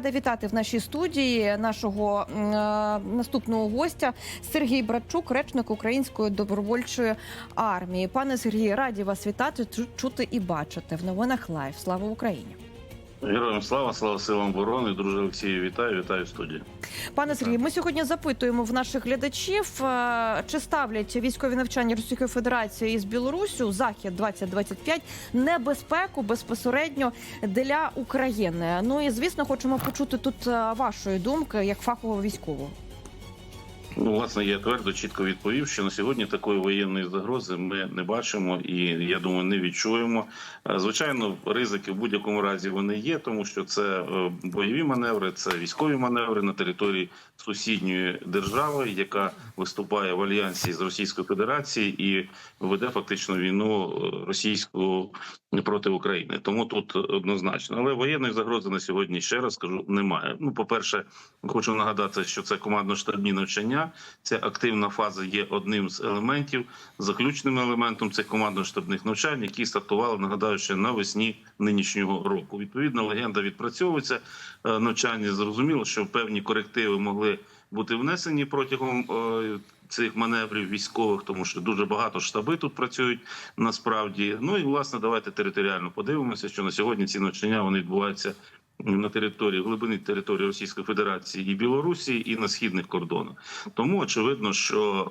рада вітати в нашій студії нашого е, наступного гостя Сергій Братчук, речник Української добровольчої армії. Пане Сергію, раді вас вітати, чути і бачити в новинах Лайв. Слава Україні! Героям слава, слава силам оборони. Друже Олексію, вітаю, вітаю в студії. Пане Сергію, ми сьогодні запитуємо в наших глядачів, е, чи ставлять військові навчання Російської Федерації із Білорусю захід 2025 небезпеку безпосередньо для України. Ну і звісно, хочемо почути тут е, вашої думки як фахового військового. Ну, власне, я твердо чітко відповів, що на сьогодні такої воєнної загрози ми не бачимо і я думаю, не відчуємо. Е, Звичайно, ризики в будь-якому разі вони є, тому що це е, бойові маневри, це військові маневри на території сусідньої держави, яка виступає в альянсі з Російською Федерацією і веде фактично війну е, російську проти України. Тому тут однозначно, але воєнної загрози на сьогодні ще раз скажу немає. Ну, по перше, хочу нагадати, що це командно-штабні навчання. Ця активна фаза є одним з елементів, заключним елементом цих командно-штабних навчань, які стартували, нагадаю, ще навесні нинішнього року. Відповідно, легенда відпрацьовується е, навчання. Зрозуміло, що певні корективи могли бути внесені протягом е, цих маневрів військових, тому що дуже багато штаби тут працюють насправді. Ну і власне, давайте територіально подивимося, що на сьогодні ці навчання вони відбуваються на території глибини території Російської Федерації і Білорусі, і на східних кордонах. Тому очевидно, що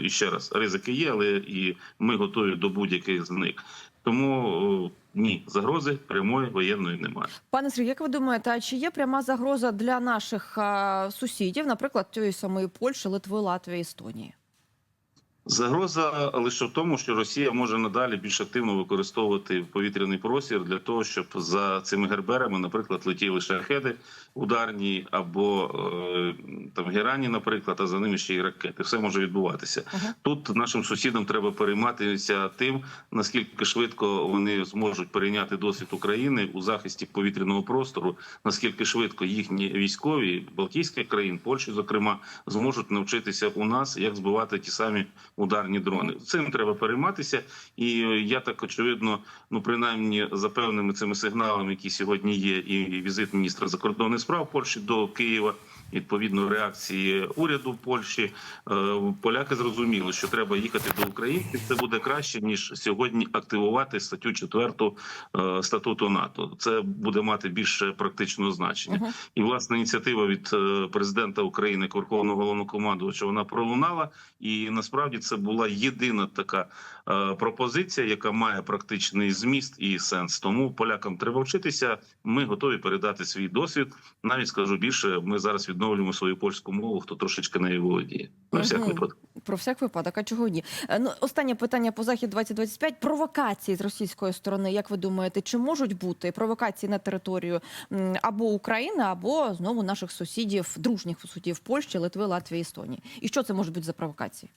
е, і ще раз ризики є, але і ми готові до будь-яких з них. Тому е, ні, загрози прямої воєнної немає. Пане Сергій, як ви думаєте, а чи є пряма загроза для наших е, сусідів, наприклад, тієї самої Польщі, Литви, Латвії, Естонії? Загроза лише в тому, що Росія може надалі більш активно використовувати повітряний простір для того, щоб за цими герберами, наприклад, летіли шахеди ударні або е, там герані, наприклад, а за ними ще й ракети. Все може відбуватися. Ага. Тут нашим сусідам треба перейматися тим, наскільки швидко вони зможуть перейняти досвід України у захисті повітряного простору, наскільки швидко їхні військові Балтійських країн, Польщі, зокрема, зможуть навчитися у нас, як збивати ті самі ударні дрони. Цим треба перейматися, і я так очевидно, ну принаймні за певними цими сигналами, які сьогодні є, і візит міністра закордонних справ Польщі до Києва. Відповідно реакції уряду Польщі е, поляки зрозуміли, що треба їхати до України. Це буде краще ніж сьогодні активувати статтю 4 е, статуту НАТО. Це буде мати більше практичного значення. Мгм. І власне ініціатива від е, президента України, Верховного головнокомандувача, вона пролунала, і насправді це була єдина така пропозиція, яка має практичний зміст і сенс. Тому полякам треба вчитися. Ми готові передати свій досвід. Навіть скажу більше, ми зараз відновлюємо свою польську мову, хто трошечки нею володіє. На всяк Мгм. випадок. Про всяк випадок, а чого ні? Е, Ну, останнє питання по захід 2025 Провокації з російської сторони. Як ви думаєте, чи можуть бути провокації на територію або України, або знову наших сусідів, дружніх сусідів Польщі, Литви, Латвії, Естонії? І що це може бути за провокації?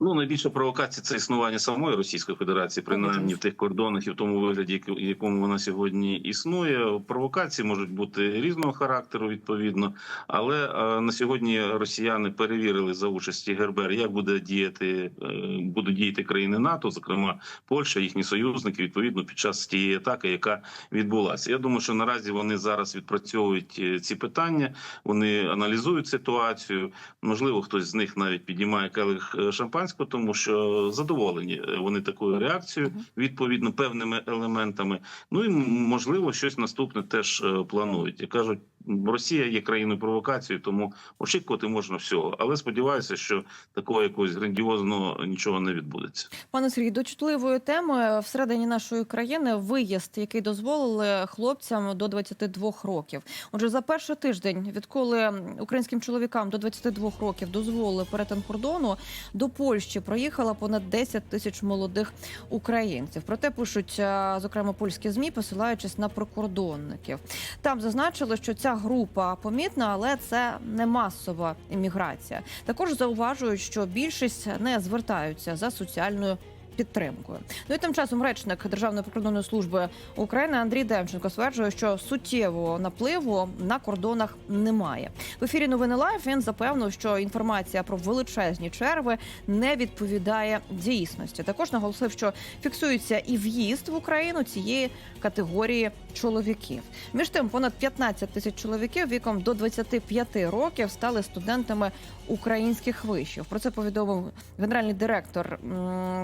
Ну найбільша провокація це існування самої Російської Федерації, принаймні в тих кордонах і в тому вигляді, якому вона сьогодні існує. Провокації можуть бути різного характеру, відповідно. Але е, на сьогодні росіяни перевірили за участі ГРБР, як буде діяти е, будуть діяти країни НАТО, зокрема Польща, їхні союзники, відповідно під час тієї атаки, яка відбулася. Я думаю, що наразі вони зараз відпрацьовують е, ці питання, вони аналізують ситуацію. Можливо, хтось з них навіть підіймає келих е, шампанського, тому що задоволені е, вони такою реакцією, відповідно певними елементами. Ну і можливо, щось наступне теж е, планують. І кажуть, Росія є країною провокацією, тому очікувати можна всього. Але сподіваюся, що такого якогось грандіозного нічого не відбудеться. Пане Сергій, до чутливої теми всередині нашої країни виїзд, який дозволили хлопцям до 22 років. Отже, за перший тиждень, відколи українським чоловікам до 22 років дозволили перетин кордону, до Польщі проїхало понад 10 тисяч молодих українців. Проте пишуть е, зокрема польські змі, посилаючись на прикордонників. Там зазначили, що ця група помітна, але це не масова імміграція. Також зауважують, що більшість не звертаються за соціальною. Підтримкою. Ну і тим часом речник Державної прикордонної служби України Андрій Демченко стверджує, що суттєвого напливу на кордонах немає. В ефірі новини Лайф він запевнив, що інформація про величезні черви не відповідає дійсності. Також наголосив, що фіксується і в'їзд в Україну цієї категорії чоловіків. Між тим, понад 15 тисяч чоловіків віком до 25 років стали студентами українських вишів. Про це повідомив генеральний директор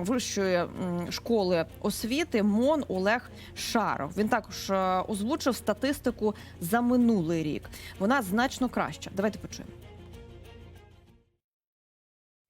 вищої школи освіти МОН Олег Шаров. Він також е, озвучив статистику за минулий рік. Вона значно краща. Давайте почуємо.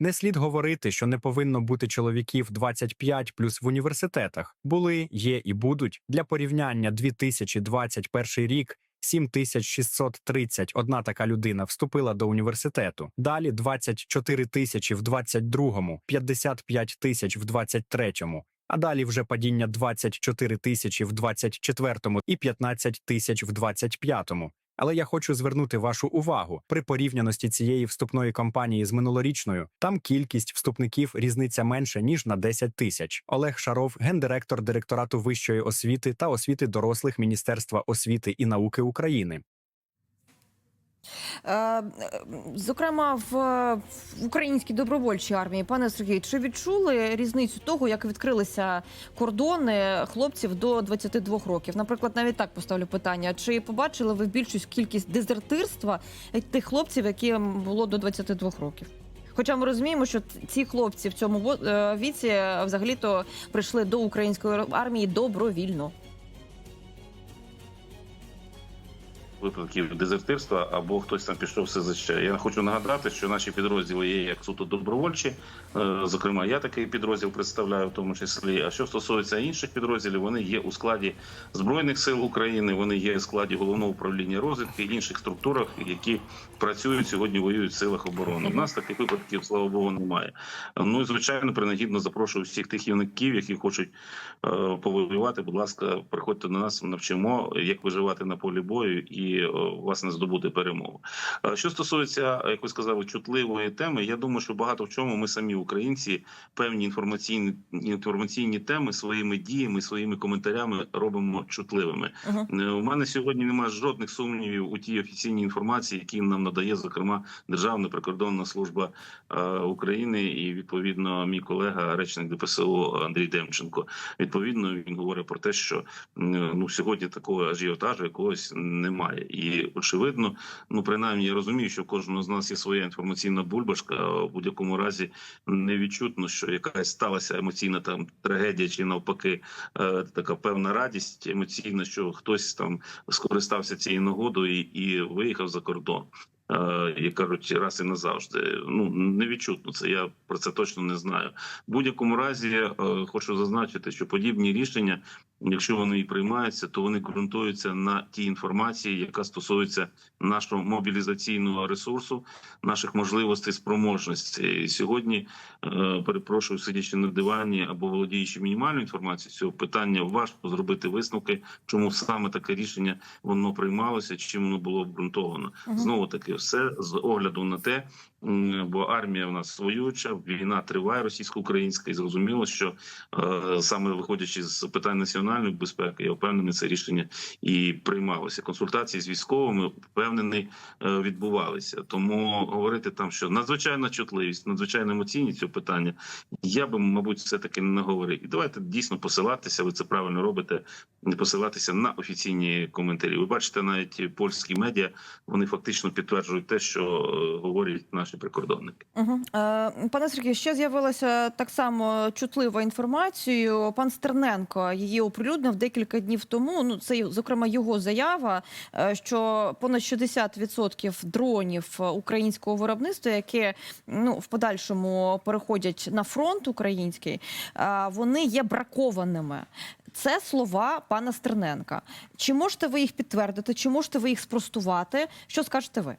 Не слід говорити, що не повинно бути чоловіків 25 плюс в університетах. Були, є і будуть для порівняння 2021 рік. 7630 одна така людина вступила до університету. Далі 24 тисячі в 22-му, 55 тисяч в 23-му. А далі вже падіння 24 тисячі в 24-му і 15 тисяч в 25-му. Але я хочу звернути вашу увагу при порівняності цієї вступної кампанії з минулорічною. Там кількість вступників різниця менше ніж на 10 тисяч. Олег Шаров, гендиректор директорату вищої освіти та освіти дорослих Міністерства освіти і науки України. Е, Зокрема, в українській добровольчій армії, пане Сергій, чи відчули різницю того, як відкрилися кордони хлопців до 22 років? Наприклад, навіть так поставлю питання: чи побачили ви більшість кількість дезертирства тих хлопців, яким було до 22 років? Хоча ми розуміємо, що ці хлопці в цьому е, віці е, взагалі-то прийшли до української армії добровільно. Випадків дезертирства або хтось там пішов в СЗЧ. Я хочу нагадати, що наші підрозділи є як суто добровольчі. Е, Зокрема, я такий підрозділ представляю, в тому числі. А що стосується інших підрозділів, вони є у складі збройних сил України. Вони є у складі головного управління розвідки інших структурах, які працюють сьогодні, воюють в силах оборони. У нас таких випадків, слава Богу, немає. Ну і звичайно, принагідно запрошую всіх тих юнаків, які хочуть е, повоювати. Будь ласка, приходьте до нас, навчимо, як виживати на полі бою і е, власне здобути перемогу. Е, Що стосується, як ви сказали, чутливої теми, я думаю, що багато в чому ми самі українці певні інформаційні інформаційні теми своїми діями, своїми коментарями робимо чутливими. Е, У мене сьогодні немає жодних сумнівів у тій офіційній інформації, які нам надає зокрема Державна прикордонна служба України і відповідно мій колега, речник ДПСО Андрій Демченко. Відповідно, він говорить про те, що ну сьогодні такого ажіотажу якогось немає, і очевидно, ну принаймні я розумію, що кожного з нас є своя інформаційна бульбашка. а В будь-якому разі не відчутно, що якась сталася емоційна там трагедія, чи навпаки, е, така певна радість емоційна, що хтось там скористався цією нагодою і, і виїхав за кордон. Е, Як кажуть, раз і назавжди. Ну не відчутно це. Я про це точно не знаю. В будь-якому разі е, хочу зазначити, що подібні рішення, якщо вони і приймаються, то вони ґрунтуються на тій інформації, яка стосується нашого мобілізаційного ресурсу, наших можливостей, спроможностей. І сьогодні е, перепрошую, сидячи на дивані або володіючи мінімальною інформацією цього питання, важко зробити висновки, чому саме таке рішення воно приймалося, чим воно було обґрунтовано. Знову таки, все з огляду на те, бо армія в нас воююча, війна триває російсько-українська, і зрозуміло, що е, саме виходячи з питань національної безпеки, я впевнений, це рішення і приймалося. Консультації з військовими впевнений е, відбувалися. Тому говорити там, що надзвичайна чутливість, надзвичайно емоційність цього питання, я би, мабуть, все таки не говорив. І давайте дійсно посилатися. Ви це правильно робите. Не посилатися на офіційні коментарі. Ви бачите, навіть польські медіа вони фактично підтверджують те, що е, говорять наші прикордонники. Угу. Пане Сергію, ще з'явилася так само чутлива інформація. Пан Стерненко її оприлюднив декілька днів тому. Ну це зокрема його заява, е, що понад 60% дронів українського виробництва, які ну в подальшому переходять на фронт український, вони є бракованими. Це слова пана Стерненка. Чи можете ви їх підтвердити? Чи можете ви їх спростувати? Що скажете ви?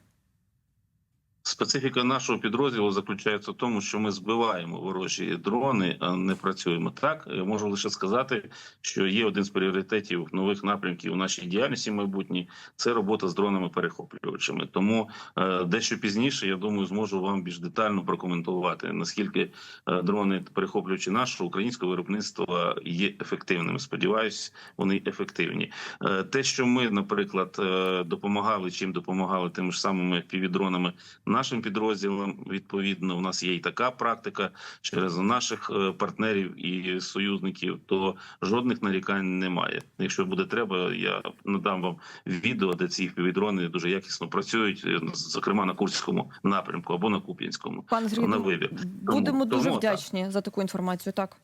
Специфіка нашого підрозділу заключається в тому, що ми збиваємо ворожі дрони, а не працюємо так. Я можу лише сказати, що є один з пріоритетів нових напрямків у нашій діяльності майбутній це робота з дронами перехоплювачами. Тому е, дещо пізніше я думаю, зможу вам більш детально прокоментувати наскільки е, дрони перехоплювачі нашого українського виробництва є ефективними. Сподіваюсь, вони ефективні. Е, те, що ми, наприклад, допомагали чим допомагали тими ж самими півдронами нашим підрозділам. Відповідно, у нас є і така практика через наших е, партнерів і союзників. То жодних нарікань немає. Якщо буде треба, я надам вам відео, де ці півдрони дуже якісно працюють, е, зокрема на Курському напрямку або на Куп'янському. Пане Сергію, на вибір. будемо Тому- дуже тому вдячні за таку інформацію. Так.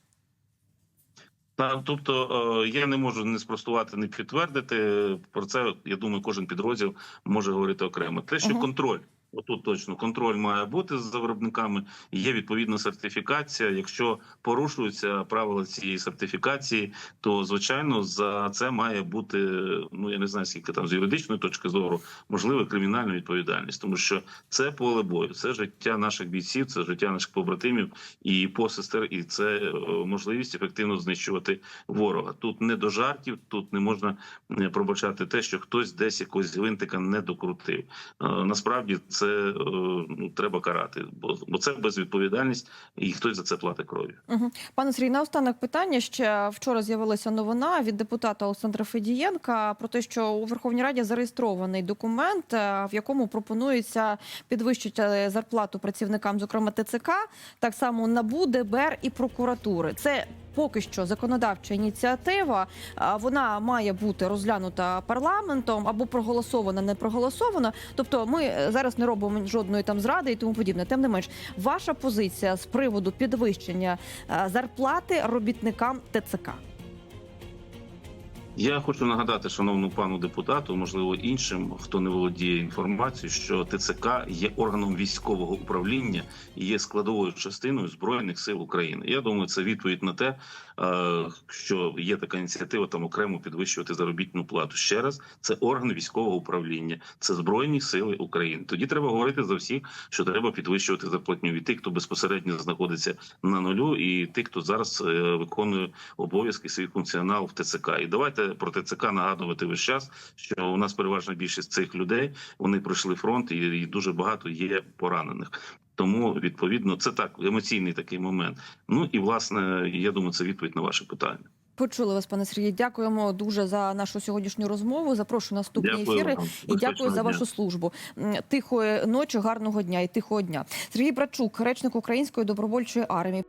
Та тобто е, я не можу не спростувати, не підтвердити. Про це я думаю, кожен підрозділ може говорити окремо. Те, що Мгм. контроль. Отут точно контроль має бути за виробниками. Є відповідна сертифікація. Якщо порушуються правила цієї сертифікації, то звичайно за це має бути ну я не знаю скільки там з юридичної точки зору можливо кримінальна відповідальність, тому що це поле бою, це життя наших бійців, це життя наших побратимів і посестер, і це е, можливість ефективно знищувати ворога. Тут не до жартів, тут не можна е, пробачати те, що хтось десь якогось гвинтика не докрутив. Е, Насправді це е, ну треба карати, бо бо це безвідповідальність, і хтось за це платить кров'ю. Угу. Пане Сергій, наостанок питання. Ще вчора з'явилася новина від депутата Олександра Федієнка про те, що у Верховній Раді зареєстрований документ, е, в якому пропонується підвищити зарплату працівникам, зокрема ТЦК, так само НАБУ, ДБР і прокуратури. Це поки що законодавча ініціатива. Вона має бути розглянута парламентом або проголосована, не проголосована. Тобто, ми е, зараз не робимо жодної там зради і тому подібне. Тим не менш, ваша позиція з приводу підвищення е, зарплати робітникам ТЦК. Я хочу нагадати шановному пану депутату, можливо, іншим, хто не володіє інформацією, що ТЦК є органом військового управління і є складовою частиною збройних сил України. Я думаю, це відповідь на те, е, що є така ініціатива там окремо підвищувати заробітну плату. Ще раз, це орган військового управління, це збройні сили України. Тоді треба говорити за всіх, що треба підвищувати зарплатню від тих, хто безпосередньо знаходиться на нулю, і тих, хто зараз е, виконує обов'язки свій функціонал в ТЦК. І давайте про ТЦК нагадувати весь час, що у нас переважна більшість цих людей вони пройшли фронт, і, і дуже багато є поранених. Тому відповідно це так емоційний такий момент. Ну і власне я думаю, це відповідь на ваше питання. Почули вас, пане Сергій. Дякуємо дуже за нашу сьогоднішню розмову. Запрошую на наступні Дякую ефіри вам. і дякую за дня. вашу службу. Тихої ночі, гарного дня і тихого дня. Сергій Брачук, речник Української добровольчої армії.